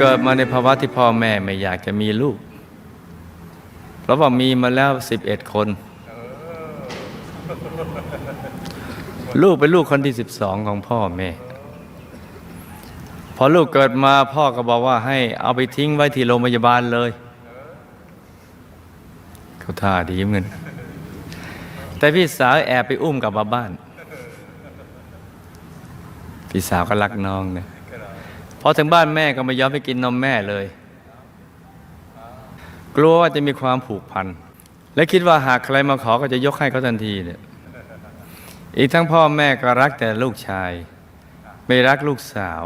กเกิดมาในภาวะที่พ่อแม่ไม่อยากจะมีลูก เพราะว่ามีมาแล้วสิบเอ็ดคน ลูกเป็นลูกคนที่สิบสองของพ่อแม่ พอลูกเกิดมาพ่อก็บอกว่าให้เอาไปทิ้งไว้ที่โรงพยาบาลเลยเขาท่าดีเหมือนกันแต่พี่สาวแอบไปอุ้มกลับมาบ้าน พี่สาวก็รักน้องนะ พอถึงบ้านแม่ก็ไม่ยอมไปกินนมแม่เลย กลัวว่าจะมีความผูกพัน และคิดว่าหากใครมาขอก็จะยกให้เขาทันทีเนี่ยอีกทั้งพ่อแม่ก็รักแต่ลูกชาย ไม่รักลูกสาว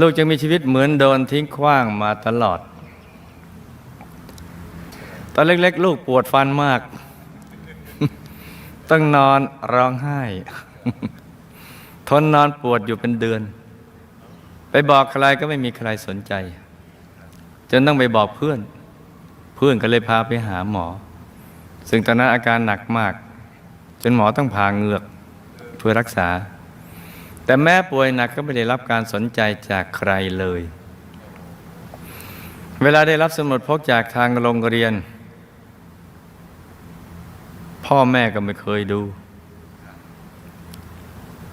ลูกจึงมีชีวิตเหมือนโดนทิ้งขว้างมาตลอด ตอนเล็กๆ ลูกปวดฟันมาก ต้องนอนร้องไห้ ทนนอนปวดอยู่เป็นเดือน ไปบอกใครก็ไม่มีใครสนใจ จนต้องไปบอกเพื่อน เพื่อนก็เลยพาไปหาหมอ ซึ่งตอนนั้นอาการหนักมาก จนหมอต้องผ่าเหงือกเพื่อรักษา แต่แม่ป่วยหนักก็ไม่ได้รับการสนใจจากใครเลย เวลาได้รับสมุดพกจากทางโรงเรียน พ่อแม่ก็ไม่เคยดู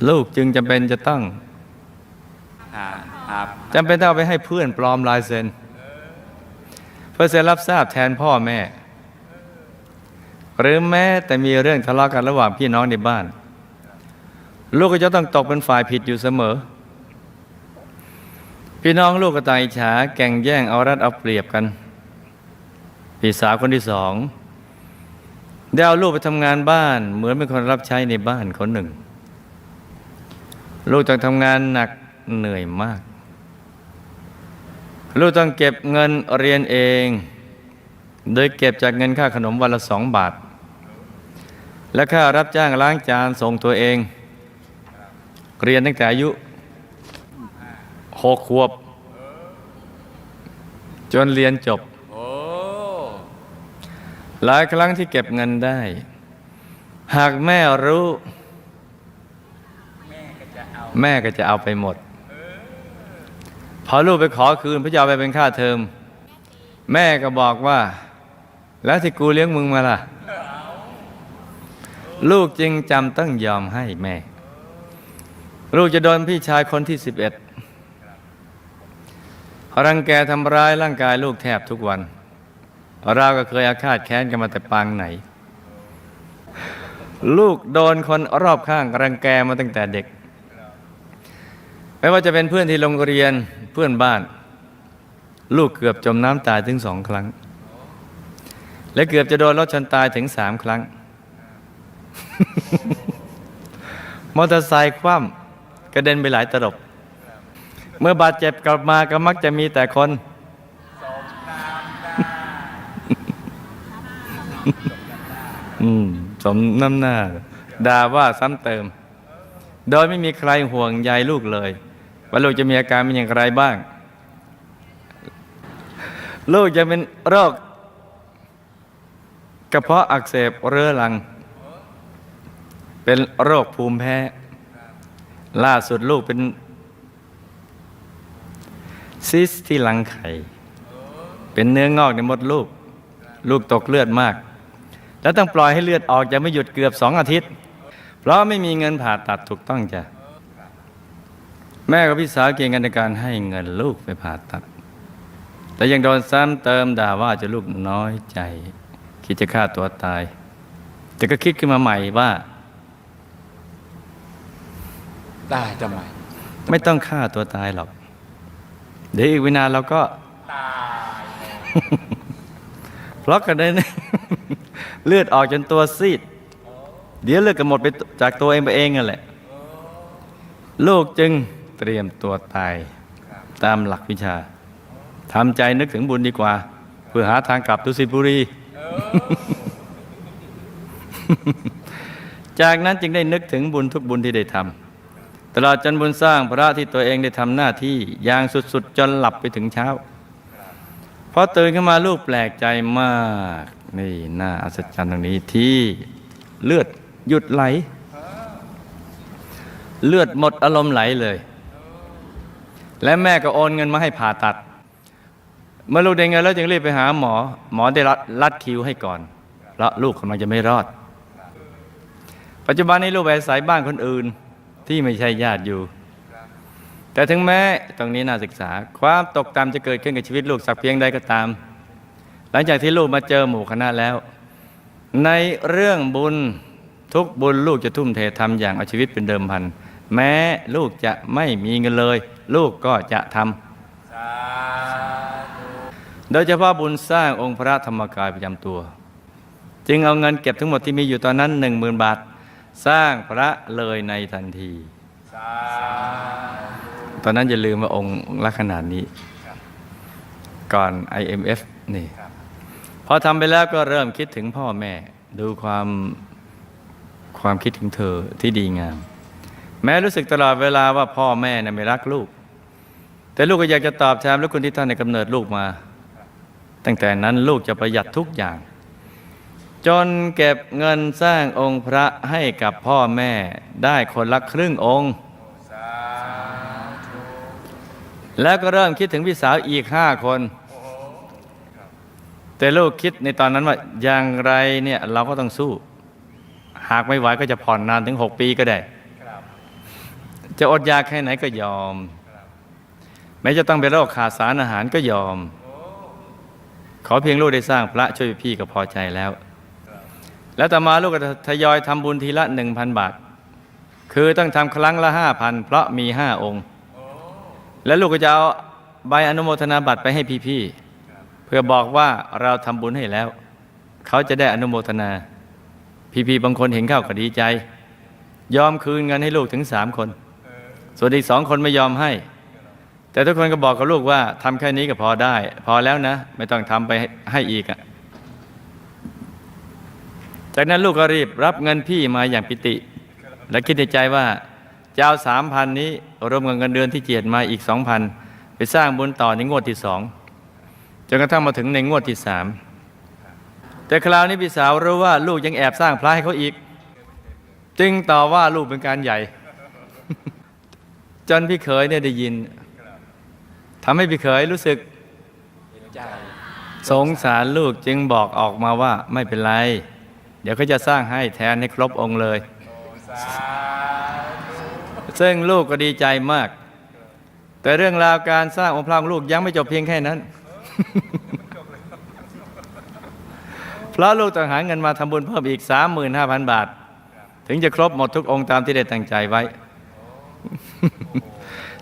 ลูกจึงจำเป็นจะต้อง จำเป็นต้องไปให้เพื่อนปลอมลายเซ็นเพื่อเซ็นรับทราบแทนพ่อแม่ หรือแม้แต่มีเรื่องทะเลาะกันระหว่างพี่น้องในบ้าน ลูกก็จะต้องตกเป็นฝ่ายผิดอยู่เสมอ พี่น้องลูกก็ตายฉาแก่งแย่งเอารัดเอาเปรียบกัน พี่สาวคนที่สองได้เอาลูกไปทำงานบ้าน เหมือนเป็นคนรับใช้ในบ้านคนหนึ่ง ลูกต้องทำงานหนักเหนื่อยมาก ลูกต้องเก็บเงินเรียนเอง โดยเก็บจากเงินค่าขนมวันละสองบาท และค่ารับจ้างล้างจานส่งตัวเอง เรียนตั้งแต่อายุหกขวบ จนเรียนจบ หลายครั้งที่เก็บเงินได้ หากแม่รู้ แม่ก็จะเอาไปหมด พอลูกไปขอคืนพื่อจะเอาไปเป็นค่าเทอม แม่ก็บอกว่า แล้วที่กูเลี้ยงมึงมาล่ะ ลูกจึงจำต้องยอมให้แม่ ลูกจะโดนพี่ชายคนที่สิบเอ็ดรังแกทำร้ายร่างกายลูกแทบทุกวัน เราก็เคยอาฆาตแค้นกันมาแต่ปางไหน ลูกโดนคนรอบข้างรังแกมาตั้งแต่เด็ก ไม่ว่าจะเป็นเพื่อนที่โรงเรียนเพื่อนบ้าน ลูกเกือบจมน้ำตายถึงสองครั้ง และเกือบจะโดนรถชนตายถึงสามครั้ง มอเตอร์ไซค์คว่ำกระเด็นไปหลายตลบ เมื่อบาดเจ็บกลับมาก็มักจะมีแต่คนอืมสมน้ำหน้าด่าว่าซ้ำเติม โดยไม่มีใครห่วงใยลูกเลย ว่าลูกจะมีอาการเป็นอย่างไรบ้าง ลูกจะเป็นโรคกระเพาะอักเสบเรื้อรัง เป็นโรคภูมิแพ้ ล่าสุดลูกเป็นซิสที่รังไข่ เป็นเนื้องอกในมดลูก ลูกตกเลือดมาก แล้วต้องปล่อยให้เลือดออกจะไม่หยุดเกือบสองอาทิตย์ เพราะไม่มีเงินผ่าตัดถูกต้องจ้ะ แม่กับพี่สาวเก่งกันในการให้เงินลูกไปผ่าตัด แต่ยังโดนซ้ำเติมด่าว่าจะลูกน้อยใจ คิดจะฆ่าตัวตาย แต่ก็คิดขึ้นมาใหม่ว่า ได้ทำไมไม่ต้องฆ่าตัวตายหรอก เดี๋ยวอีกวินาเราก็ตายเพราะกันได้เลือดออกจนตัวซีด เดี๋ยวเลือดก็หมดไปจากตัวเองไปเองนั่นแหละ ลูกจึง เตรียมตัวตายตามหลักวิชาทำใจนึกถึงบุญดีกว่า เพื่อหาทางกลับตุสิตบุรี จากนั้นจึงได้นึกถึงบุญทุกบุญที่ได้ทำตลอดจนบุญสร้างพระที่ตัวเองได้ทำหน้าที่อย่างสุดๆ จนหลับไปถึงเช้าพอตื่นขึ้นมาลูกแปลกใจมาก นี่น่าอัศจรรย์ตรงนี้ที่เลือดหยุดไหล เลือดหมดอารมณ์ไหลเลย และแม่ก็โอนเงินมาให้ผ่าตัด เมื่อลูกได้เงินแล้วจึงรีบไปหาหมอ หมอได้รัดรดคิวให้ก่อนเพราะลูกกำลังจะไม่รอด ปัจจุบันนี้ลูกไปอาศัยบ้านคนอื่นที่ไม่ใช่ญาติอยู่ แต่ถึงแม้ตรงนี้น่าศึกษา ความตกต่ำจะเกิดขึ้นกับชีวิตลูกสักเพียงใดก็ตาม หลังจากที่ลูกมาเจอหมู่คณะแล้ว ในเรื่องบุญทุกบุญลูกจะทุ่มเททำอย่างเอาชีวิตเป็นเดิมพัน แม้ลูกจะไม่มีเงินเลย ลูกก็จะทำโดยเฉพาะบุญสร้างองค์พระธรรมกายประจำตัว จึงเอาเงินเก็บทั้งหมดที่มีอยู่ตอนนั้นหนึ่งหมื่นบาท สร้างพระเลยในทันที ตอนนั้นอย่าลืมว่าองค์ลักษณะนี้ ก่อน IMF นี่พอทำไปแล้วก็เริ่มคิดถึงพ่อแม่ ดูความความคิดถึงเธอที่ดีงาม แม้รู้สึกตลอดเวลาว่าพ่อแม่น่ไม่รักลูก แต่ลูกก็อยากจะตอบแทนพระคุณที่ท่านในกำเนิดลูกมา ตั้งแต่นั้นลูกจะประหยัดทุกอย่าง จนเก็บเงินสร้างองค์พระให้กับพ่อแม่ได้คนละครึ่งองค์ แล้วก็เริ่มคิดถึงพี่สาวอีกห้าคน แต่ลูกคิดในตอนนั้นว่า อย่างไรเนี่ยเราก็ต้องสู้ หากไม่ไหวก็จะผ่อนนานถึงหกปีก็ได้ จะอดอยากแค่ไหนก็ยอม ม้จะต้องเป็นโรคขาดสารอาหารก็ยอม ขอเพียงลูกได้สร้างพระช่วยพี่ก็พอใจแล้ว แล้วต่อมาลูกก็ทยอยทำบุญทีละหนึ่งพันบาท คือต้องทำครั้งละห้าพันเพราะมีห้าองค์ แล้วลูกก็จะเอาใบอนุโมทนาบัตรไปให้พี่ๆเพื่อบอกว่าเราทำบุญให้แล้ว เขาจะได้อนุโมทนา พี่ๆบางคนเห็นเข้าก็ดีใจ ยอมคืนเงินให้ลูกถึงสามคน ส่วนอีกสองคนไม่ยอมให้ แต่ทุกคนก็บอกกับลูกว่าทำแค่นี้ก็พอได้ พอแล้วนะ ไม่ต้องทำไปให้อีกอะจากนั้นลูกก็รีบรับเงินพี่มาอย่างปิติ และคิดในใจว่าจะเอาสามพันนี้รวมกับเงินเดือนที่เจียดมาอีกสองพันไปสร้างบุญต่อในงวดที่สองจนกระทั่งมาถึงในงวดที่สามแต่คราวนี้พี่สาวรู้ว่าลูกยังแอบสร้างพระให้เขาอีก จึงต่อว่าลูกเป็นการใหญ่ จนพี่เขยเนี่ยได้ยิน ทำให้พี่เขยรู้สึกใจสงสารลูกจึงบอกออกมาว่าไม่เป็นไร เดี๋ยวเขาจะสร้างให้แทนให้ครบองค์เลย ซึ่งลูกก็ดีใจมาก แต่เรื่องราวการสร้างองค์พระองลูกยังไม่จบเพียงแค่นั้น เพราะลูกต้องหาเงินมาทำบุญเพิ่มอีก 35,000 บาท ถึงจะครบหมดทุกองค์ตามที่ได้ตั้งใจไว้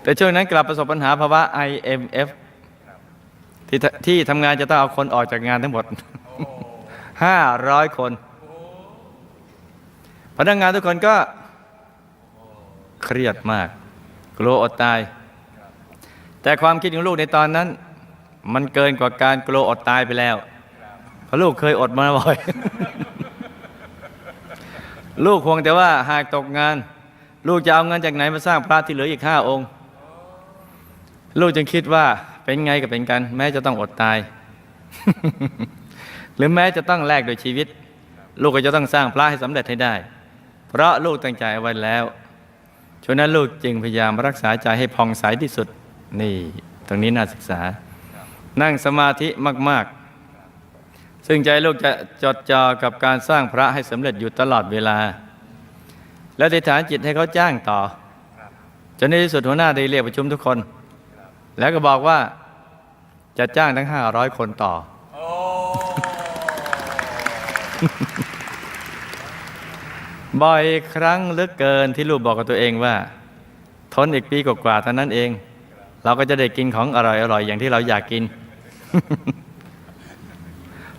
แต่ช่วงนั้นกลับประสบปัญหาภาวะ IMF ที่ทที่ทำงานจะต้องเอาคนออกจากงานทั้งหมด500คน พนักงานทุกคนก็เครียดมาก กลัวอดตาย แต่ความคิดของลูกในตอนนั้น มันเกินกว่าการกลัวอดตายไปแล้ว เพราะลูกเคยอดมาบ่อย ลูกห่วงแต่ว่าหากตกงาน ลูกจะเอาเงินจากไหนมาสร้างพระที่เหลืออีกห้าองค์ ลูกจึงคิดว่าเป็นไงก็เป็นกัน แม้จะต้องอดตาย หรือแม้จะต้องแลกโดยชีวิต ลูกก็จะต้องสร้างพระให้สำเร็จให้ได้ เพราะลูกตั้งใจเอาไว้แล้วช่วงนั้นลูกจึงพยายามรักษาใจให้ผ่องใสที่สุด นี่ตรงนี้น่าศึกษา นั่งสมาธิมาก ๆ ซึ่งใจลูกจะจดจ่อกับการสร้างพระให้สำเร็จอยู่ตลอดเวลา และอธิฐานจิตให้เขาจ้างต่อจนในที่สุดหัวหน้าได้เรียกประชุมทุกคน แล้วก็บอกว่าจะจ้างทั้งห้าร้อยคนต่อ บ่อยครั้งเหลือเกินที่ลูกบอกกับตัวเองว่า ทนอีกปีกว่าๆเท่านั้นเอง เราก็จะได้กินของอร่อยๆอย่างที่เราอยากกิน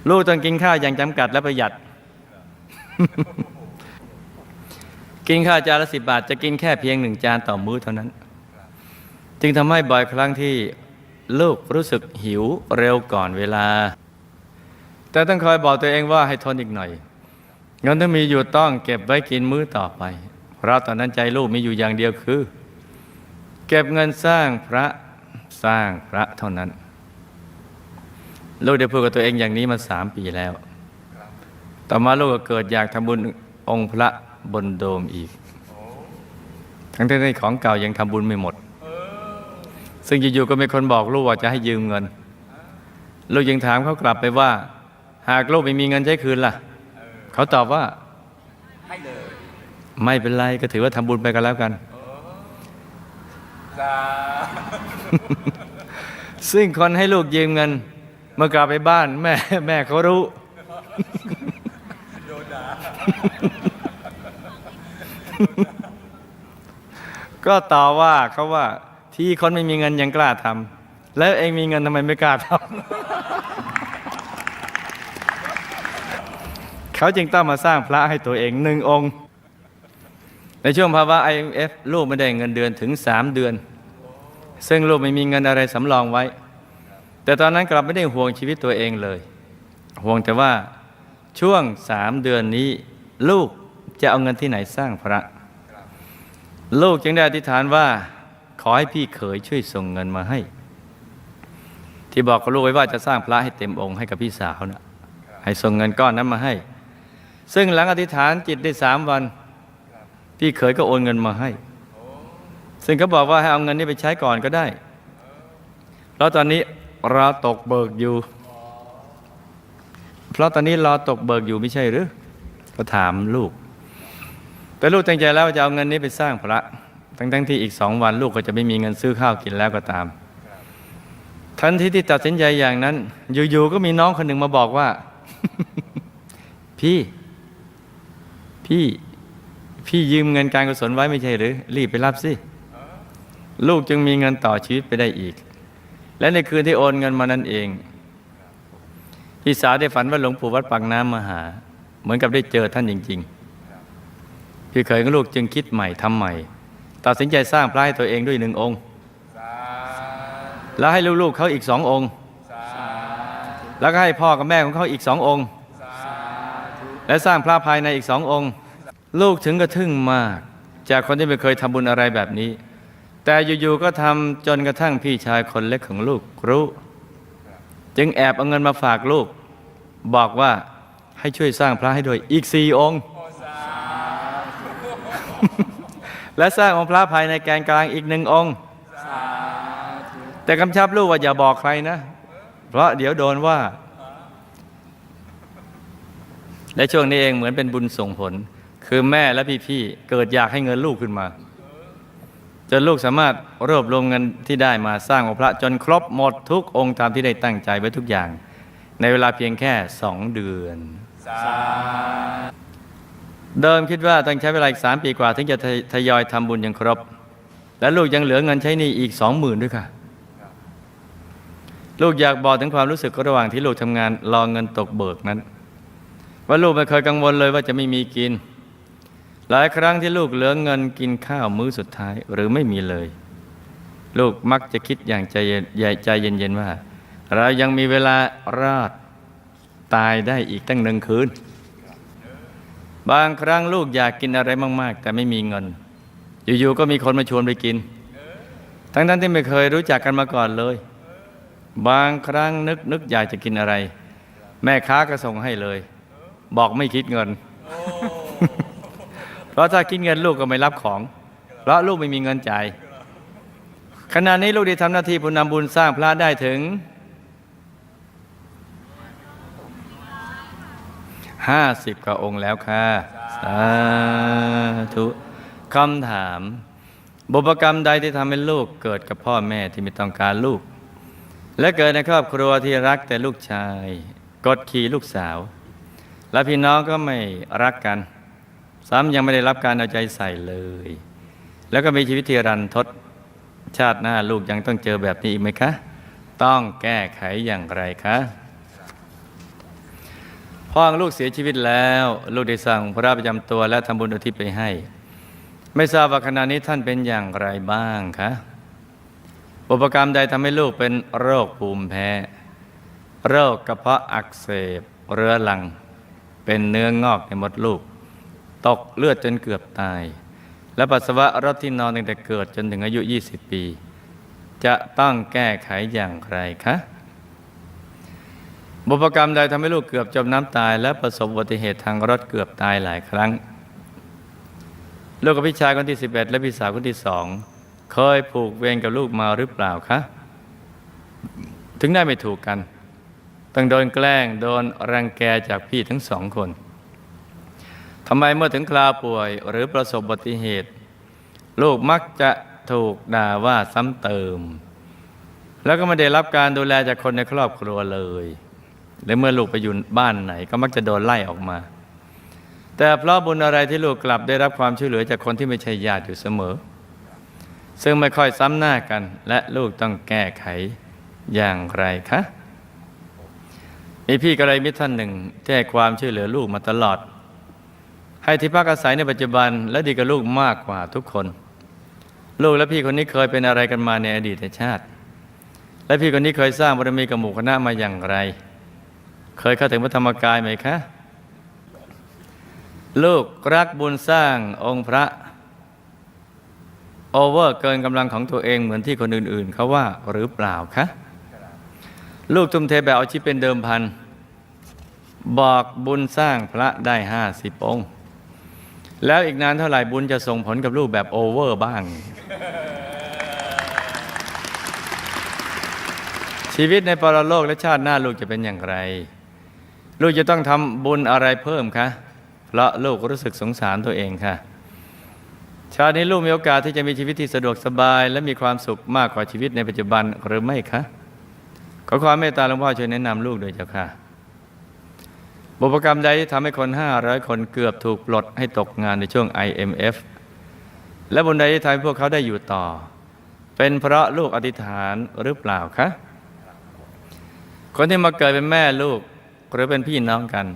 ลูกต้องกินข้าวอย่างจำกัดและประหยัด กินข้าวจานละสิบบาท จะกินแค่เพียงหนึ่งจานต่อมื้อเท่านั้น จึงทำให้บ่อยครั้งที่ลูกรู้สึกหิวเร็วก่อนเวลา แต่ต้องคอยบอกตัวเองว่าให้ทนอีกหน่อยเงินที่มีอยู่ต้องเก็บไว้กินมื้อต่อไป เพราะตอนนั้นใจลูกมีอยู่อย่างเดียวคือ เก็บเงินสร้างพระสร้างพระเท่านั้น ลูกได้พูดกับตัวเองอย่างนี้มาสามปีแล้ว ต่อมาลูกก็เกิดอยากทำบุญองค์พระบนโดมอีก ทั้งที่ในของเก่ายังทำบุญไม่หมด ซึ่งอยู่ๆก็มีคนบอกลูกว่าจะให้ยืมเงิน ลูกยังถามเขากลับไปว่า หากลูกไม่มีเงินใช้คืนล่ะ เขาตอบว่าให้เลยไม่เป็นไรก็ถือว่าทำบุญไปกันแล้วกันสาซึ่งคนให้ลูกยืมเงิน เมื่อกลับไปบ้านแม่แม่เขารู้โดนด่าก็ต่อว่าเขาว่า ที่คนไม่มีเงินยังกล้าทำแล้วเองมีเงินทำไมไม่กล้าทำเขาจึงต้องมาสร้างพระให้ตัวเองหนึ่งองค์ ในช่วงภาวะ IMF ลูกไม่ได้เงินเดือนถึง3เดือน ซึ่งลูกไม่มีเงินอะไรสำรองไว้ แต่ตอนนั้นกลับไม่ได้ห่วงชีวิตตัวเองเลย ห่วงแต่ว่าช่วงสามเดือนนี้ ลูกจะเอาเงินที่ไหนสร้างพระ ลูกจึงได้อธิษฐานว่า ขอให้พี่เขยช่วยส่งเงินมาให้ ที่บอกกับลูกไว้ว่าจะสร้างพระให้เต็มองค์ให้กับพี่สาวนะให้ส่งเงินก้อนนั้นมาให้ ซึ่งหลังอธิษฐานจิตได้สามวัน พี่เขยก็โอนเงินมาให้ ซึ่งเขาบอกว่าให้เอาเงินนี้ไปใช้ก่อนก็ได้เพราะตอนนี้เราตกเบิกอยู่ เพราะตอนนี้เราตกเบิกอยู่ไม่ใช่หรือก็ถามลูก แต่ลูกตั้งใจแล้วจะเอาเงินนี้ไปสร้างพระ ทั้งๆที่อีกสองวันลูกก็จะไม่มีเงินซื้อข้าวกินแล้วก็ตาม ทันทีที่ตัดสินใจอย่างนั้น อยู่ๆก็มีน้องคนหนึ่งมาบอกว่า พี่ พี่ พี่ยืมเงินการกุศลไว้ไม่ใช่หรือ รีบไปรับสิลูกจึงมีเงินต่อชีวิตไปได้อีก และในคืนที่โอนเงินมานั่นเองพี่สาวได้ฝันว่าหลวงปู่วัดปากน้ำมาหา เหมือนกับได้เจอท่านจริง ๆ พี่เคยของลูกจึงคิดใหม่ทำใหม่ ตัดสินใจสร้างพระให้ตัวเองด้วยหนึ่งองค์สาแล้วให้ลูกๆเขาอีกสององค์สาแล้วก็ให้พ่อกับแม่ของเขาอีกสององค์สาธุและสร้างพระภายในอีกสององค์ ลูกถึงกระทึ่งมาก จากคนที่ไม่เคยทำบุญอะไรแบบนี้ แต่อยู่ๆก็ทำจนกระทั่งพี่ชายคนเล็กของลูกรู้ จึงแอบเอาเงินมาฝากลูก บอกว่าให้ช่วยสร้างพระให้ด้วยอีกสี่องค์ และสร้างองค์พระภายในแกนกลางอีกหนึ่งองค์สาธุแต่กำชับลูกว่าอย่าบอกใครนะ เพราะเดี๋ยวโดนว่า และช่วงนี้เองเหมือนเป็นบุญส่งผล คือแม่และพี่ๆเกิดอยากให้เงินลูกขึ้นมา จนลูกสามารถรวบรวมเงินที่ได้มาสร้างองค์พระจนครบหมดทุกองค์ตามที่ได้ตั้งใจไว้ทุกอย่าง ในเวลาเพียงแค่สองเดือนสา เดิมคิดว่าต้องใช้เวลาอีกสามปีกว่า ถึงจะทยอยทำบุญอย่างครบ และลูกยังเหลือเงินใช้หนี้อีกสองหมื่นด้วยค่ะ ลูกอยากบอกถึงความรู้สึกระหว่างที่ลูกทำงานรอเงินตกเบิกนั้น ว่าลูกไม่เคยกังวลเลยว่าจะไม่มีกิน หลายครั้งที่ลูกเหลือเงินกินข้าวมื้อสุดท้ายหรือไม่มีเลย ลูกมักจะคิดอย่างใจเย็นใจเย็นๆว่า เรายังมีเวลารอดตายได้อีกตั้งหนึ่งคืน บางครั้งลูกอยากกินอะไรมาก ๆ แต่ไม่มีเงิน อยู่ๆก็มีคนมาชวนไปกิน ทั้งๆที่ไม่เคยรู้จักกันมาก่อนเลย บางครั้งนึกนึกอยากจะกินอะไร แม่ค้าก็ส่งให้เลย บอกไม่คิดเงิน เพราะถ้าคิดเงินลูกก็ไม่รับของ เพราะลูกไม่มีเงินจ่ายขณะนี้ลูกได้ทำหน้าที่ผู้นำบุญสร้างพระได้ถึง ห้าสิบกว่าองค์แล้วค่ะ สาธุคำถาม บุพกรรมใดที่ทำให้ลูกเกิดกับพ่อแม่ที่ไม่ต้องการลูก และเกิดในครอบครัวที่รักแต่ลูกชาย กดขี่ลูกสาว และพี่น้องก็ไม่รักกัน ซ้ำยังไม่ได้รับการเอาใจใส่เลย แล้วก็มีชีวิตที่รันทดชาติหน้าลูกยังต้องเจอแบบนี้อีกไหมคะ ต้องแก้ไขอย่างไรคะ พ่อของลูกเสียชีวิตแล้ว ลูกได้สั่งพระประจำตัวและทำบุญอุทิศไปให้ ไม่ทราบว่าขณะนี้ท่านเป็นอย่างไรบ้างคะอุปกรรมใดทำให้ลูกเป็นโรคภูมิแพ้ โรคกระเพาะอักเสบ เรื้อรัง เป็นเนื้องอกในมดลูก ตกเลือดจนเกือบตาย และปัสสาวะรถที่นอนตั้งแต่เกิดจนถึงอายุ 20 ปี จะต้องแก้ไขอย่างไรคะ บุพกรรมใดทำให้ลูกเกือบจมน้ำตาย และประสบอุบัติเหตุทางรถเกือบตายหลายครั้ง ลูกกับพี่ชายคนที่ 11 และพี่สาวคนที่สองเคยผูกเวรกับลูกมาหรือเปล่าคะ ถึงได้ไม่ถูกกัน ต้องโดนแกล้งโดนรังแกจากพี่ทั้งสองคนทำไมเมื่อถึงคราวป่วยหรือประสบอุบัติเหตุ ลูกมักจะถูกด่าว่าซ้ำเติม แล้วก็ไม่ได้รับการดูแลจากคนในครอบครัวเลย และเมื่อลูกไปอยู่บ้านไหน ก็มักจะโดนไล่ออกมา แต่เพราะบุญอะไรที่ลูกกลับได้รับความช่วยเหลือจากคนที่ไม่ใช่ญาติอยู่เสมอ ซึ่งไม่ค่อยซ้ำหน้ากัน และลูกต้องแก้ไขอย่างไรคะมีพี่กระไรมิตรท่านหนึ่งที่ให้ความช่วยเหลือลูกมาตลอด ให้ที่พักอาศัยในปัจจุบันและดีกับลูกมากกว่าทุกคน ลูกและพี่คนนี้เคยเป็นอะไรกันมาในอดีตชาติ และพี่คนนี้เคยสร้างบารมีกับหมู่คณะมาอย่างไร เคยเข้าถึงพระธรรมกายไหมคะ ลูกรักบุญสร้างองค์พระ โอเวอร์เกินกำลังของตัวเองเหมือนที่คนอื่นๆ เขาว่าหรือเปล่าคะ ลูกทุ่มเทแบบเอาชีพเป็นเดิมพัน บอกบุญสร้างพระได้ห้าสิบองค์ แล้วอีกนานเท่าไหร่บุญจะส่งผลกับลูกแบบโอเวอร์บ้างชีวิตในปรโลกและชาติหน้าลูกจะเป็นอย่างไร ลูกจะต้องทำบุญอะไรเพิ่มคะเพราะลูกรู้สึกสงสารตัวเองค่ะ ชาตินี้ลูกมีโอกาสที่จะมีชีวิตที่สะดวกสบาย และมีความสุขมากกว่าชีวิตในปัจจุบันหรือไม่คะขอความเมตตาหลวงพ่อช่วยแนะนำลูกด้วยเจ้าค่ะบุพกรรมใดที่ทำให้คน 500 คนเกือบถูกปลดให้ตกงานในช่วง IMF และบุญใดที่ทำให้พวกเขาได้อยู่ต่อ เป็นเพราะลูกอธิษฐานหรือเปล่าคะคนที่มาเกิดเป็นแม่ลูก หรือเป็นพี่น้องกัน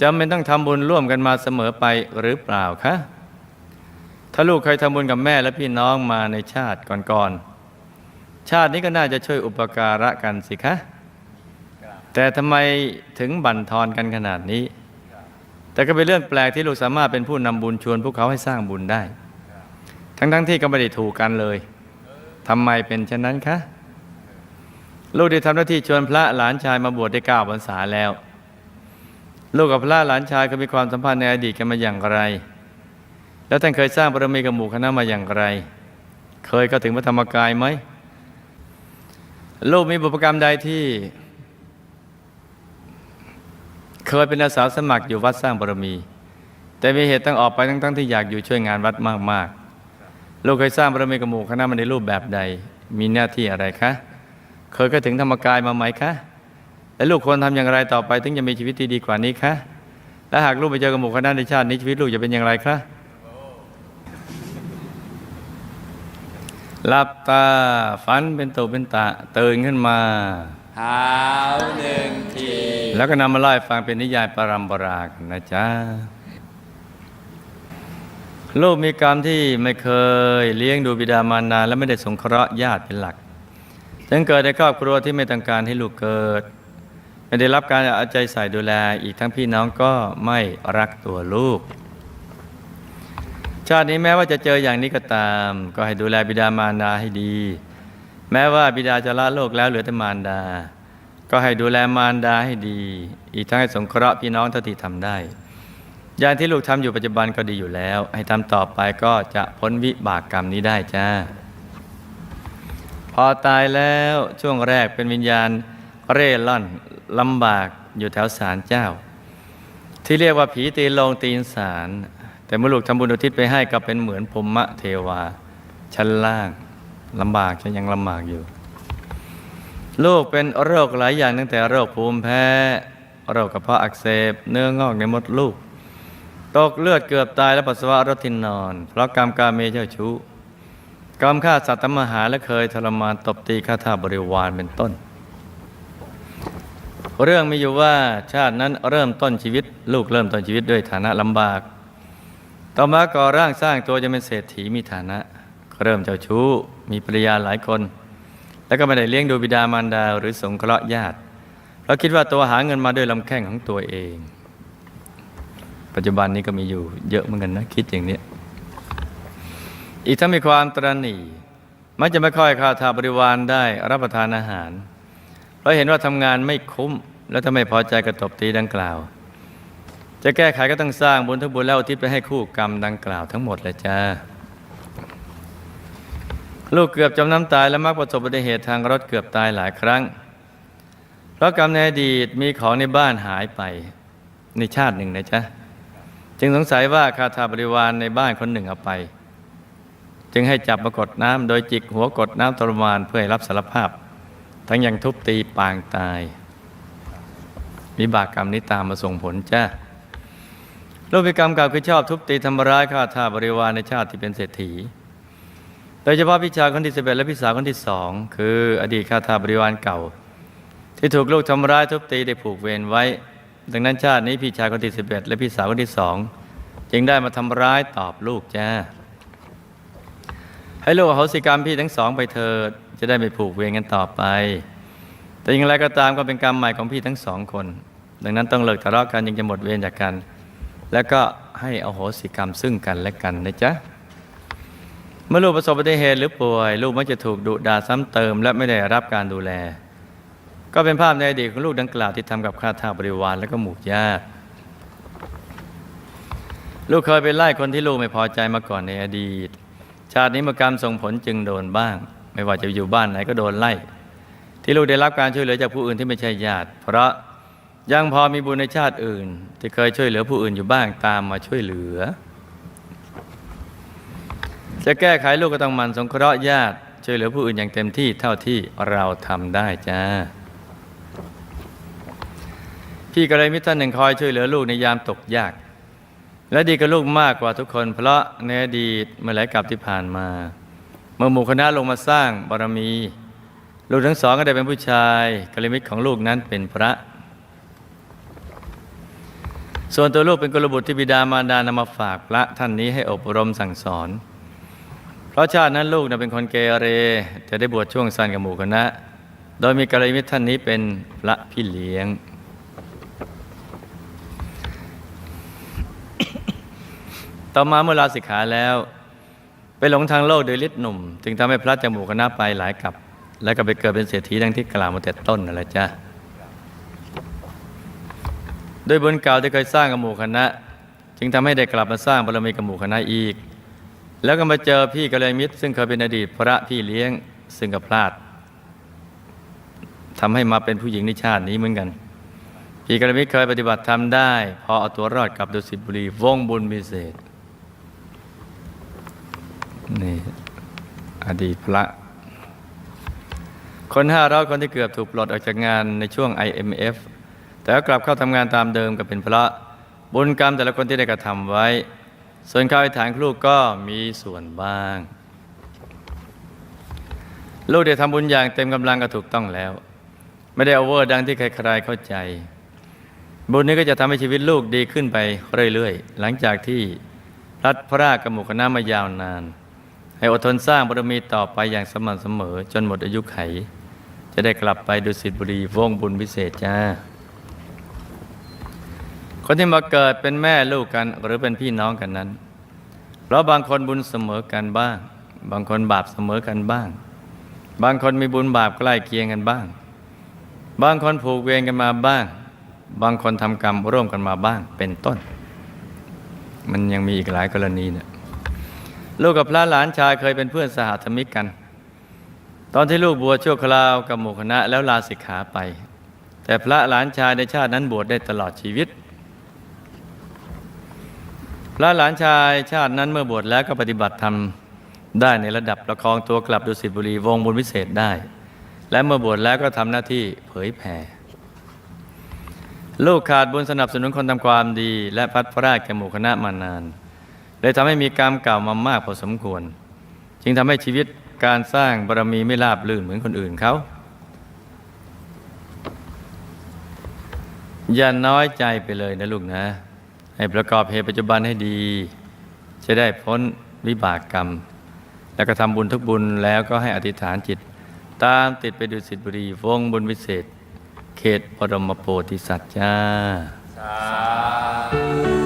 จำเป็นต้องทำบุญร่วมกันมาเสมอไปหรือเปล่าคะถ้าลูกเคยทำบุญกับแม่และพี่น้องมาในชาติก่อนๆชาตินี้ก็น่าจะช่วยอุปการะกันสิคะแต่ทำไมถึงบั่นทอนกันขนาดนี้ แต่ก็เป็นเรื่องแปลกที่ลูกสามารถเป็นผู้นำบุญชวนพวกเขาให้สร้างบุญได้ ทั้งๆที่ก็ไม่ได้ถูกกันเลยทำไมเป็นเช่นนั้นคะ ลูกได้ทำหน้าที่ชวนพระหลานชายมาบวชได้เก้าพรรษาแล้ว ลูกกับพระหลานชายเคยมีความสัมพันธ์ในอดีตกันมาอย่างไร แล้วท่านเคยสร้างบารมีกับหมู่คณะมาอย่างไร เคยเข้าถึงพระธรรมกายไหมลูกมีบุพกรรมใดที่ เคยเป็นอาสาสมัครอยู่วัดสร้างบารมี แต่มีเหตุต้องออกไปทั้งๆที่อยากอยู่ช่วยงานวัดมากๆลูกเคยสร้างบารมีกับหมู่คณะมาในรูปแบบใด มีหน้าที่อะไรคะ เคยเข้าถึงธรรมกายมาไหมคะและลูกควรทำอย่างไรต่อไป ถึงจะมีชีวิตที่ดีกว่านี้คะและหากลูกไปเจอกับหมู่คณะในชาตินี้ชีวิตลูกจะเป็นอย่างไรคะหลับตาฝันเป็นตุเป็นตะตื่นขึ้นมาหาวหนึ่งทีแล้วก็นำมาเล่าให้ฟังเป็นนิยายปรัมปรากันนะจ๊ะลูกมีกรรมที่ไม่เคยเลี้ยงดูบิดามารดาและไม่ได้สงเคราะห์ญาติเป็นหลัก จึงเกิดในครอบครัวที่ไม่ต้องการให้ลูกเกิด ไม่ได้รับการเอาใจใส่ดูแลอีกทั้งพี่น้องก็ไม่รักตัวลูก ชาตินี้แม้ว่าจะเจออย่างนี้ก็ตาม ก็ให้ดูแลบิดามารดาให้ดี แม้ว่าบิดาจะละโลกแล้วเหลือแต่มารดา ก็ให้ดูแลมารดาให้ดี อีกทั้งให้สงเคราะห์พี่น้องเท่าที่ทำได้อย่างที่ลูกทำอยู่ปัจจุบันก็ดีอยู่แล้ว ให้ทำต่อไปก็จะพ้นวิบากกรรมนี้ได้จ้า อตายแล้วช่วงแรกเป็นวิญญาณเร่ร่อนลำบากอยู่แถวศาลเจ้า ที่เรียกว่าผีตีนลงตีนศาลแต่เมื่อลูกทำบุญอุทิศไปให้ก็เป็นเหมือนพรหมเทวา ชั้นล่างลำบากฉันยังลำบากอยู่ ลูกเป็นโรคหลายอย่างตั้งแต่โรคภูมิแพ้ โรคกระเพาะอักเสบ เนื้องอกในมดลูก ตกเลือดเกือบตายและปัสสาวะรถทินนอน เพราะกรรมกาเมเจ้าชู้ กรรมฆ่าสัตว์ทำอาหาและเคยทรมานตบตีฆ่าท่าบริวารเป็นต้น เรื่องมีอยู่ว่าชาตินั้นเริ่มต้นชีวิต ลูกเริ่มต้นชีวิตด้วยฐานะลำบาก ต่อมาก่อร่างสร้างตัวจะเป็นเศรษฐีมีฐานะ เริ่มเจ้าชู้มีภรรยาหลายคน แล้วก็ไม่ได้เลี้ยงดูบิดามารดาหรือสงเคราะห์ญาติเพราะคิดว่าตัวหาเงินมาด้วยลำแข้งของตัวเอง ปัจจุบันนี้ก็มีอยู่เยอะเหมือนกันนะคิดอย่างนี้ อีกทั้งมีความตระหนี่มักจะไม่ค่อยข้าวทาบริวารได้รับประทานอาหาร เพราะเห็นว่าทำงานไม่คุ้ม แล้วถ้าไม่พอใจกระตบตีดังกล่าว จะแก้ไขก็ต้องสร้างบุญทุกบุญแล้วอุทิศไปให้คู่กรรมดังกล่าวทั้งหมดเลยจ้าลูกเกือบจมน้ำตายและมักประสบอุบัติเหตุทางรถเกือบตายหลายครั้ง เพราะกรรมในอดีตมีของในบ้านหายไปในชาติหนึ่งนะจ๊ะจึงสงสัยว่าคาถาบริวารในบ้านคนหนึ่งเอาไป จึงให้จับมากดน้ำโดยจิกหัวกดน้ำทรมานเพื่อให้รับสารภาพ ทั้งยังทุบตีปางตายวิบากกรรมนี้ตามมาส่งผลจ้ารูปกรรมเก่าคือชอบทุบตีทำร้ายข้าทาบริวารในชาติที่เป็นเศรษฐี โดยเฉพาะพี่ชายคนที่สิบเอ็ดและพี่สาวคนที่สองคืออดีตข้าทาบริวารเก่า ที่ถูกลูกทำร้ายทุบตีได้ผูกเวรไว้ ดังนั้นชาตินี้พี่ชายคนที่สิบเอ็ดและพี่สาวคนที่สองจึงได้มาทำร้ายตอบลูกจ้า ให้ลูกอโหสิกรรมพี่ทั้งสองไปเถิดจะได้ไม่ผูกเวรกันต่อไป แต่อย่างไรก็ตามก็เป็นกรรมใหม่ของพี่ทั้งสองคน ดังนั้นต้องเลิกทะเลาะกันยังจะหมดเวรจากกัน แล้วก็ให้อโหสิกรรมซึ่งกันและกันนะจ๊ะเมื่อลูกประสบอุบัติเหตุหรือป่วย ลูกมักจะถูกดุด่าซ้ำเติม และไม่ได้รับการดูแล ก็เป็นภาพในอดีตของลูกดังกล่าวที่ทำกับข้าทาบริวารและก็หมู่ญาติลูกเคยไปไล่คนที่ลูกไม่พอใจมาก่อนในอดีต ตินี้เมื่อกรรมส่งผลจึงโดนบ้าง ไม่ว่าจะอยู่บ้านไหนก็โดนไล่ ที่ลูกได้รับการช่วยเหลือจากผู้อื่นที่ไม่ใช่ญาติ เพราะยังพอมีบุญในชาติอื่น ที่เคยช่วยเหลือผู้อื่นอยู่บ้างตามมาช่วยเหลือ จะแก้ไขลูกก็ต้องมันสงเคราะห์ญาติ ช่วยเหลือผู้อื่นอย่างเต็มที่เท่าที่เราทำได้จ้าพี่ก็เลยมิตรท่านหนึ่งคอยช่วยเหลือลูกในยามตกยาก และดีกับลูกมากกว่าทุกคน เพราะในอดีตเมื่อหลายกับที่ผ่านมา เมื่อหมู่คณะลงมาสร้างบารมี ลูกทั้งสองก็ได้เป็นผู้ชายกลิมิตของลูกนั้นเป็นพระ ส่วนตัวลูกเป็นกุลบุตรที่บิดามารดานำมาฝากพระท่านนี้ให้อบรมสั่งสอน เพราะชาตินั้นลูกนะเป็นคนเกเร จะได้บวชช่วงสั้นกับหมู่คณะ โดยมีกลยาณมิตท่านนี้เป็นพระพี่เลี้ยง ต่อมาเมื่อลาสิกขาแล้ว ไปหลงทางโลกโดยฤทธิ์หนุ่ม จึงทำให้พระจมู่คณะไปหลายกับ แล้วก็ไปเกิดเป็นเศรษฐีดังที่กล่าวมาแต่ต้นนั่นแหละจ้ะโดยบุญเก่าที่เคยสร้างกับหมู่คณะ จึงทำให้ได้กลับมาสร้างบารมีกับหมู่คณะอีก แล้วก็มาเจอพี่กัลยาณมิตร ซึ่งเคยเป็นอดีตพระพี่เลี้ยงซึ่งกับพลาดทำให้มาเป็นผู้หญิงในชาตินี้เหมือนกันพี่กัลยาณมิตรเคยปฏิบัติทำได้ พอเอาตัวรอดกลับดุสิตบุรีวงบุญพิเศษ นี่ อดีตพระ คนห้าร้อยคนที่เกือบถูกปลดออกจากงานในช่วง IMF แต่ก็กลับเข้าทำงานตามเดิมก็เป็นพระ บุญกรรมแต่ละคนที่ได้กระทำไว้ ส่วนข้าวฐานลูกก็มีส่วนบ้าง ลูกได้ทำบุญอย่างเต็มกำลังก็ถูกต้องแล้ว ไม่ได้โอเวอร์ดังที่ใครๆเข้าใจ บุญนี้ก็จะทำให้ชีวิตลูกดีขึ้นไปเรื่อยๆ หลังจากที่รัดพระรากกับหมู่คณะมายาวนาน ให้อดทนสร้างบารมีต่อไปอย่างสม่ำเสมอ จนหมดอายุไข จะได้กลับไปดุสิตบุรีวงบุญพิเศษจ้า คนที่มาเกิดเป็นแม่ลูกกันหรือเป็นพี่น้องกันนั้น เพราะบางคนบุญเสมอกันบ้าง บางคนบาปเสมอกันบ้าง บางคนมีบุญบาปใกล้เคียงกันบ้าง บางคนผูกเวรกันมาบ้าง บางคนทำกรรมร่วมกันมาบ้างเป็นต้น มันยังมีอีกหลายกรณีเนี่ย ลูกกับพระหลานชายเคยเป็นเพื่อนสหธรรมิกกัน ตอนที่ลูกบวชชั่วคราวกับหมู่คณะแล้วลาสิกขาไป แต่พระหลานชายในชาตินั้นบวชได้ตลอดชีวิต พระหลานชายชาตินั้นเมื่อบวชแล้วก็ปฏิบัติธรรมได้ในระดับประคองตัวกลับดุสิตบุรีวงบุญวิเศษได้ และเมื่อบวชแล้วก็ทำหน้าที่เผยแผ่ลูกขาดบุญสนับสนุนคนทำความดี และพัดพรากแก่หมู่คณะมานาน เลยทำให้มีกรรมเก่ามามากพอสมควร จึงทำให้ชีวิตการสร้างบารมีไม่ราบรื่นเหมือนคนอื่นเขาอย่าน้อยใจไปเลยนะลูกนะ ให้ประกอบเหตุปัจจุบันให้ดี จะได้พ้นวิบากกรรม แล้วก็ทำบุญทุกบุญแล้วก็ให้อธิษฐานจิต ตามติดไปดูสิตบุรีวงบุญวิเศษ เขตปรมโพธิสัตว์จ้าสาธุ